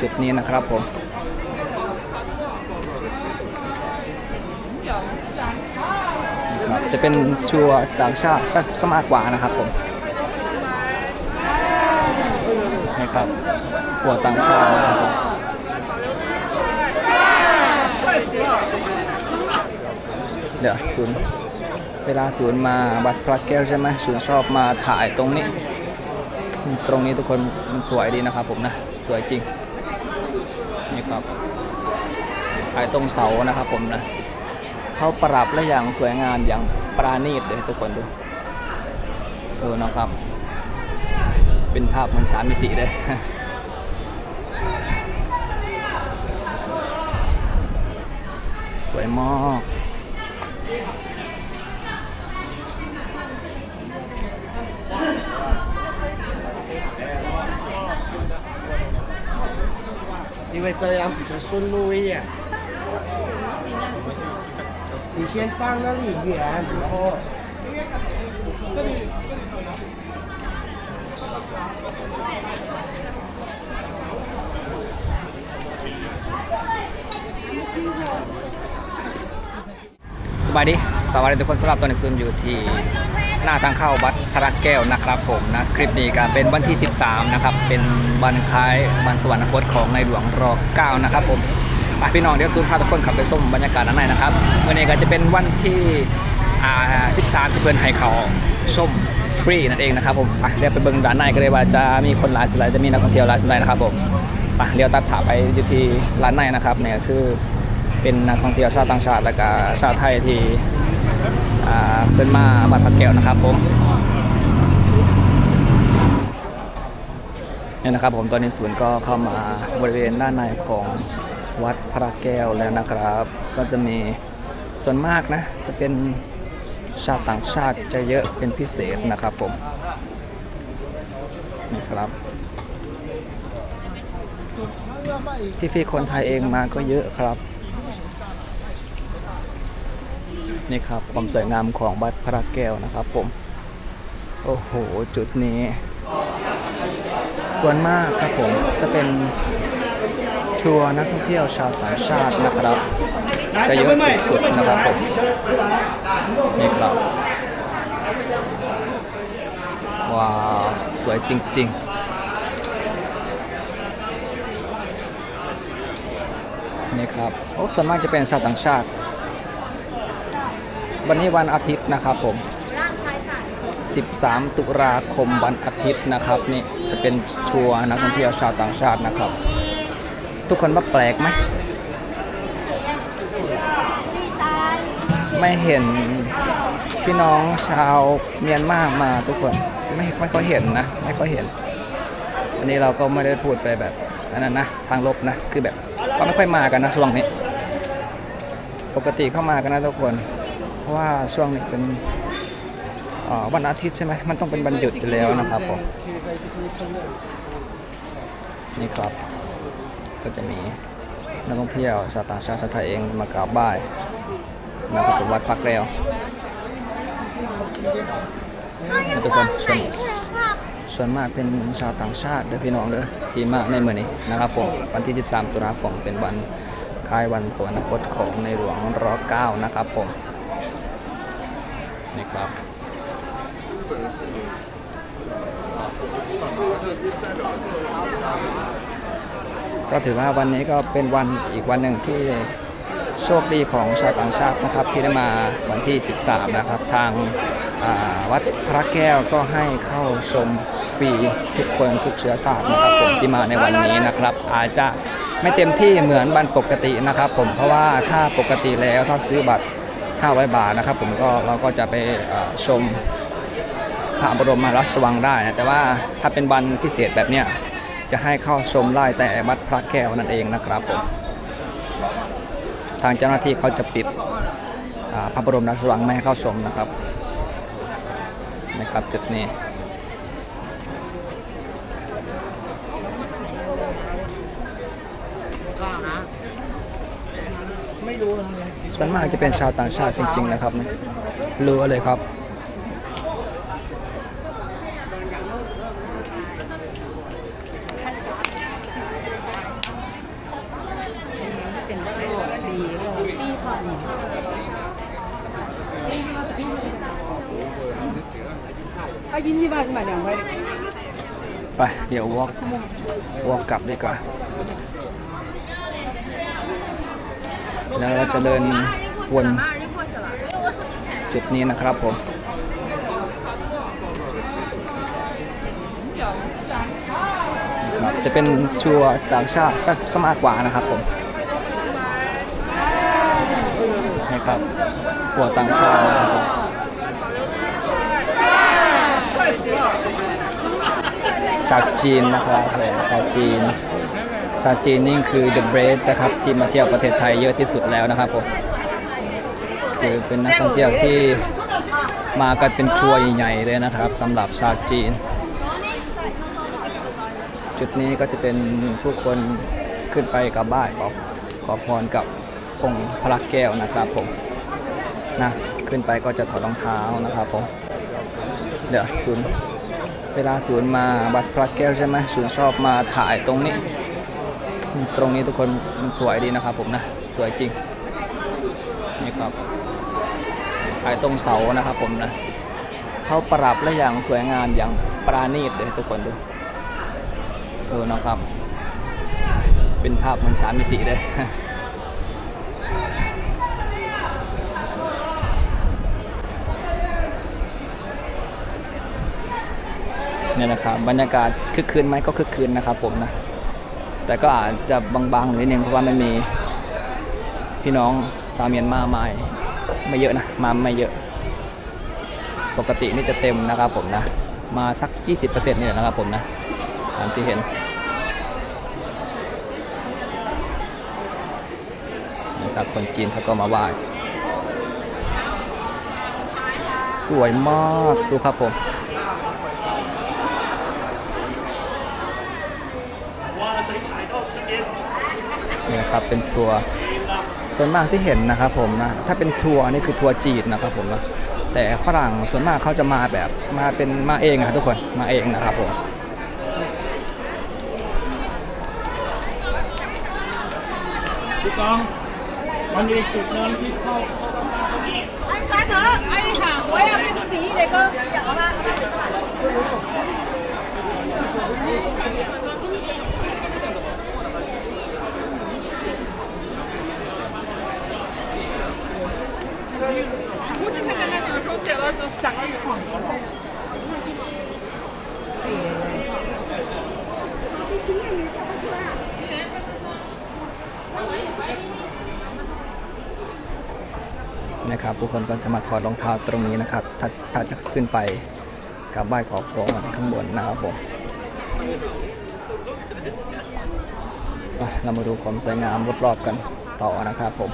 จุดนี้นะครับผมครับจะเป็นชัวต่างชาติสักสมากกว่านะครับผมนี่ครับชัวต่างชาตินะครับผมเดี๋ยวศูนย์เวลาศูนย์มาบัตรพระแก้วใช่ไหมศูนย์ชอบมาถ่ายตรงนี้ ตรงนี้ทุกคนมันสวยดีนะครับผมนะ สวยจริง นี่ครับ ขายตรงเสานะครับผมนะเขาปรับและอย่างสวยงามอย่างปราณีตเลยทุกคนดู ดูนะครับ เป็นภาพเหมือนสามมิติเลยสวยมาก 因为这样比较顺路一点。你先上那里远，然后สบายดี สวัสดีทุกคนสำหรับตอนนี้ซุนอยู่ที่ หน้าทางเข้าวัดพระแก้วนะครับผมนะคลิปนี้ก็เป็นวันที่ 13 นะครับ เป็นวันคล้ายวันสวรรคตของในหลวงรอ9นะครับผมไปพี่น้องเดี๋ยวซุนพาทุกคนขับไปส้มบรรยากาศด้านในนะครับวันนี้ก็จะเป็นวันที่อ่า13ที่เพื่อนให้เขาส้มฟรีนั่นเองนะครับผมไปเรียกไปเบิ่งด้านในก็เลยว่าจะมีคนหลายสุดหลายจะมีนักท่องเที่ยวหลายสุดหลายนะครับผมไปเรียวตัดผ่าไปอยู่ที่ร้านในนะครับเนี่ยคือเป็นนักท่องเที่ยวชาวต่างชาติและก็ชาวไทยที่ อ่าเป็นมาบัดพระแก้วนะครับผมเนี่ยนะครับผมตอนนี้ศูนย์ก็เข้ามาบริเวณด้านในของวัดพระแก้วแล้วนะครับ ก็จะมีส่วนมากนะ จะเป็นชาวต่างชาติจะเยอะเป็นพิเศษนะครับผมนี่ครับพี่ๆคนไทยเองมาก็เยอะครับ นี่ครับความสวยงามของวัดพระแก้วนะครับผม โอ้โห จุดนี้ ส่วนมากครับผมจะเป็นทัวร์นักท่องเที่ยวชาวต่างชาตินะครับจะเยอะสุดๆนะครับผมนี่ครับว้าวสวยจริง ๆนี่ครับโอ้ส่วนมากจะเป็นชาวต่างชาติ วันนี้วันอาทิตย์นะครับผม 13 ตุลาคมวันอาทิตย์นะครับนี่จะเป็นทัวร์นักท่องเที่ยวชาวต่างชาตินะครับ ทุกคนว่าแปลกไหมไม่เห็นพี่น้องชาวเมียนมามาทุกคนไม่ไม่ค่อยเห็นนะ ไม่ค่อยเห็น อันนี้เราก็ไม่ได้พูดไปแบบอันนั้นนะทางลบนะคือแบบเขาไม่ค่อยมากันนะช่วงนี้ ปกติเข้ามากันนะทุกคน ราะว่าช่วงนี้เป็นเอ่อวันอาทิตย์ใช่ไหมมันต้องเป็นวันหยุดอยู่แล้วนะครับผมนี่ครับก็จะมีนักท่องเที่ยวชาวต่างชาติชาวไทยเองมากราบไหว้นะครับผมวัดพักแล้วทุกคนส่วนส่วนมากเป็นชาวต่างชาติเด้อพี่น้องเด้อที่มาในเมือนี้นะครับผมวันที่ 13 ตุลาคมเป็นวันคล้ายวันสวรรคตของในหลวงร9นะครับผม นี่ครับก็ถือว่าวันนี้ก็เป็นวันอีกวันหนึ่งที่โชคดีของชาวต่างชาตินะครับ ที่ได้มาวันที่ 13 นะครับ ทางาวัดพระแก้วก็ให้เข้าชมฟรีทุกคนทุกเชื้อชาตินะครับผมที่มาในวันนี้นะครับ อาจจะไม่เต็มที่เหมือนวันปกตินะครับ ผมเพราะว่าถ้าปกติแล้วถ้าซื้อบัตร 500 บาทนะครับ ผมก็เราก็จะไปชมพระบรมราชวังได้นะแต่ว่าถ้าเป็นวันพิเศษแบบเนี้ยจะให้เข้าชมได้แต่วัดพระแก้วนั่นเองนะครับผมทางเจ้าหน้าที่เขาจะปิดพระบรมราชวังไม่ให้เข้าชมนะครับนะครับจุดนี้ไม่รู้ทำไม ส่วนมากจะเป็นชาวต่างชาติจริง ๆ นะครับรู้เลยครับไปเดี๋ยววอล์กวอล์กกลับดีกว่า แล้วเราจะเดินวนจุดนี้นะครับผมครับจะเป็นชัวร์ต่างชาติซะมากกว่านะครับผมนี่ครับชัวต่างชาตินะครับผมชาวจีนนะครับผมชาวจีน ชาวจีนนี่คือ The Bread นะครับที่มาเที่ยวประเทศไทยเยอะที่สุดแล้วนะครับผมคือเป็นนักท่องเที่ยวที่มากันเป็นทัวร์ใหญ่ๆเลยนะครับสำหรับชาวจีน จุดนี้ก็จะเป็นผู้คนขึ้นไปกับบ้านขอขอพรกับองค์พระแก้วนะครับผมนะขึ้นไปก็จะถอดรองเท้านะครับผมเดี๋ยวศูนย์เวลาศูนย์มาบัดพระแก้วใช่ไหมศูนย์ชอบมาถ่ายตรงนี้ ตรงนี้ทุกคนมันสวยดีนะครับผมนะสวยจริงนี่ครับถ่ายตรงเสานะครับผมนะเขาปรับและอย่างสวยงามอย่างปราณีตเลยทุกคนดูดูนะครับ เป็นภาพเหมันสามมิติเลยเนี่ยนะครับบรรยากาศคึกคืนไหมก็คึกคืนนะครับผมนะ แต่ก็อาจจะบางๆนิดนึงเพราะว่ามันมีพี่น้องสาวเมียนมามาไม่เยอะนะมาไม่เยอะ ปกตินี่จะเต็มนะครับผมนะ มาสัก 20%นี่แหละนะครับผมนะตามที่เห็นนะครับคนจีนเขาก็มาไหว้สวยมากดูครับผม นี่นะครับเป็นทัวร์ส่วนมากที่เห็นนะครับผมนะถ้าเป็นทัวร์นี่คือทัวร์จีนนะครับผมนะแต่ฝรั่งส่วนมากเขาจะมาแบบมาเป็นมาเองอะครับทุกคนมาเองนะครับผม พี่กองมันมีจุดเนินที่เข้า 哎呀，我要那个比那个。 ผู้คนก็จะมาถอดรองเท้าตรงนี้นะครับ ถ้าถ้าจะขึ้นไปกราบไหว้ขอพรข้างบนนะครับผมเรามาดูความสวยงามรอบๆกันต่อนะครับผม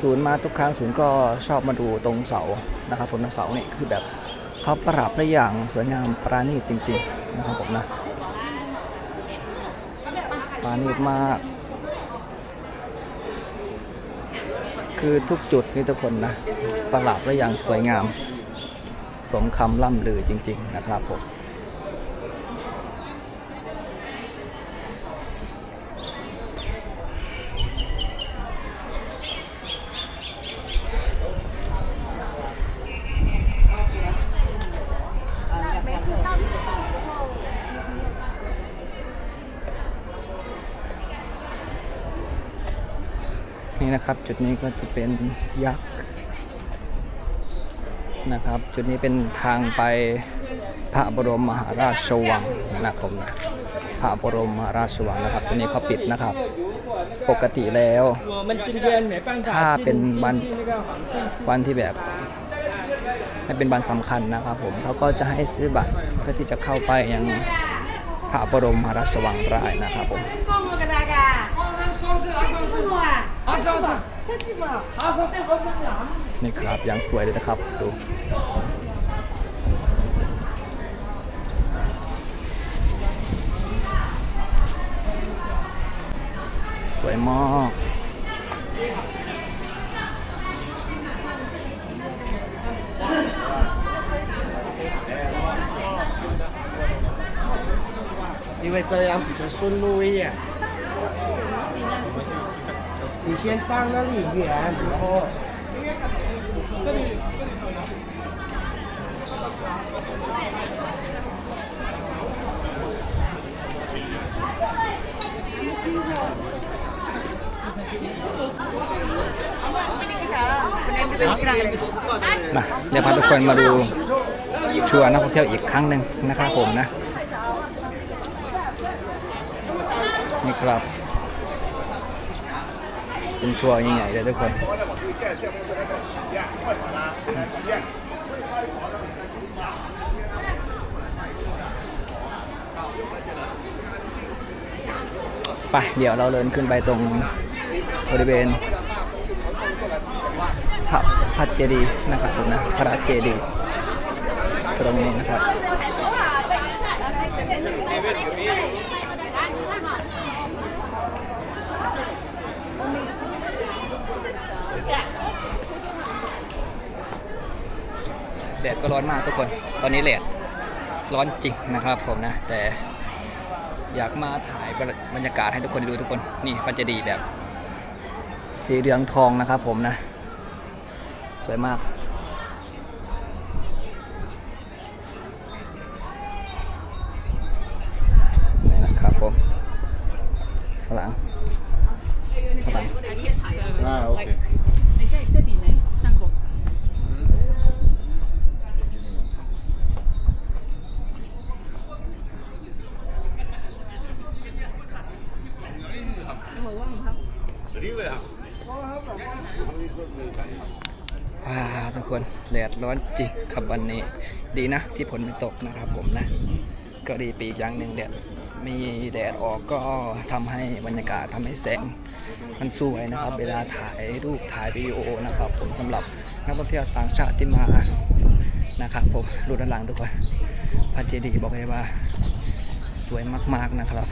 ศูนย์มาทุกครั้งศูนย์ก็ชอบมาดูตรงเสานะครับผมนะเสาเนี่ยคือแบบเขาประดับได้อย่างสวยงามปราณีตจริง ๆ นะครับผมนะปราณีตมาก คือทุกจุดนี่ทุกคนนะประหลาดและอย่างสวยงาม สมคำล่ำลือจริง ๆ นะครับผม จุดนี้ก็จะเป็นยักษ์นะครับ จุดนี้เป็นทางไปพระบรมมหาราชวังนะครับพระบรมมหาราชวังนะครับตัวนี้เขาปิดนะครับ ปกติแล้ว ถ้าเป็นวันวันที่แบบให้เป็นวันสำคัญนะครับ ผมเขาก็จะให้ซื้อบัตรเพื่อที่จะเข้าไปยังพระบรมมหาราชวังได้นะครับผม นี่ครับอย่างสวยเลยนะครับดูสวยมาก 因为这样比较顺路一点。 你先上那里远，然后มาเดี๋ยวพาทุกคนมาดูชัวร์นักท่องเที่ยวอีกครั้งหนึ่งนะครับผมนะ นี่ครับ เป็นทัวร์ใหญ่ๆเลยทุกคนไปเดี๋ยวเราเดินขึ้นไปตรงบริเวณพระพระเจดีย์นะครับผมนะพระเจดีย์ตรงนี้นะครับ แดดก็ร้อนมากทุกคน ตอนนี้แดดร้อนจริงนะครับผมนะ แต่อยากมาถ่ายบรรยากาศให้ทุกคนดูทุกคน นี่พระเจดีย์แบบ สีเหลืองทองนะครับผมนะ สวยมากนี่นะครับผมฝรั่งฝรั่ง Ah, okay. ว้าวทุกคนแดดร้อนจริงครับวันนี้ ดีนะที่ฝนไม่ตกนะครับผมนะ ก็ดีปีกอย่างหนึ่งแดดมีแดดออกก็ทำให้บรรยากาศทำให้แสงมันสวยนะครับ เวลาถ่ายรูปถ่ายวิดีโอนะครับ ผมสำหรับนักท่องเที่ยวต่างชาติที่มานะครับผมรูด้านหลังทุกคนพระเจดีย์บอกเลยว่าสวยมากๆนะครับ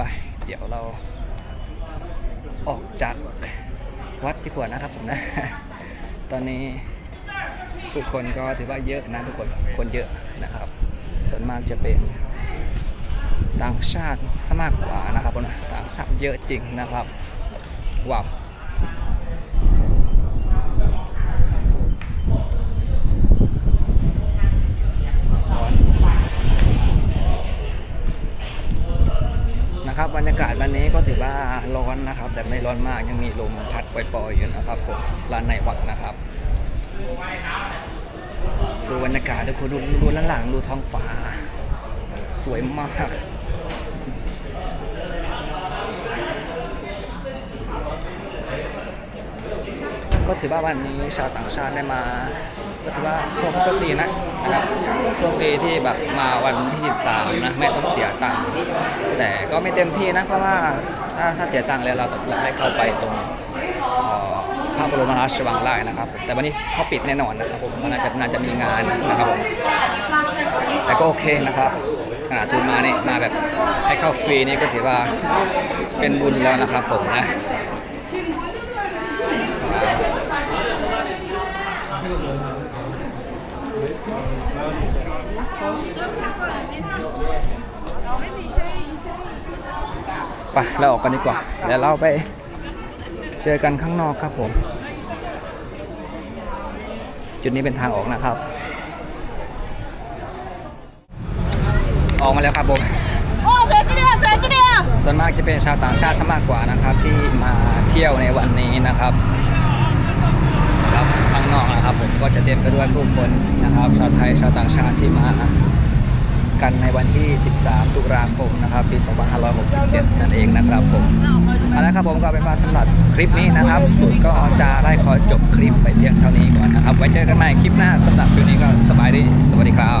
ไป เดี๋ยวเราออกจากวัดดีกว่านะครับผมนะ ตอนนี้ผู้คนก็ถือว่าเยอะนะทุกคน คนเยอะนะครับ ส่วนมากจะเป็นต่างชาติซะมากกว่านะครับผมนะต่างชาติเยอะจริงนะครับ ว้าว ร้อน นะครับบรรยากาศ วันนี้ก็ถือว่าร้อนนะครับ แต่ไม่ร้อนมากยังมีลมพัดปล่อยๆอยู่นะครับผมร้านในวัดนะครับดูบรรยากาศทุกคนดูดูด้านหลังดูท้องฟ้า สวยมาก ก็ถือว่าวันนี้ชาวต่างชาติได้มา ก็ถือว่าโชคโชคดีนะนะครับโชคดีที่แบบมาวันที่13นะไม่ต้องเสียตังค์แต่ก็ไม่เต็มที่นะเพราะว่าถ้าถ้าเสียตังค์แล้วเราเราได้เข้าไปตรงพระบรมราชวังได้นะครับ แต่วันนี้เขาปิดแน่นอนนะครับผมมัน่าจจะน่าจะมีงานนะครับผมแต่ก็โอเคนะครับขนาดซูมมานี่มาแบบให้เข้าฟรีนี่ก็ถือว่าเป็นบุญแล้วนะครับผมนะ ไปเราออกกันดีกว่าเดี๋ยวเราไปเจอกันข้างนอกครับผม จุดนี้เป็นทางออกนะครับ ออกมาแล้วครับผมส่วนมากจะเป็นชาวต่างชาติซะมากกว่านะครับ ที่มาเที่ยวในวันนี้นะครับครับข้างนอกนะครับผมก็จะเต็มไปด้วยผู้คนนะครับ ชาวไทยชาวต่างชาติที่มา กันในวันที่ 13 ตุลาคมนะครับปี 2567 นั่นเองนะครับผมเอาละครับผมก็เป็นว่าสำหรับคลิปนี้นะครับสุดก็จะได้ขอจบคลิปไปเพียงเท่านี้ก่อนนะครับ ไว้เจอกันใหม่คลิปหน้าสำหรับคลิปนี้ก็สบายดี สวัสดีครับ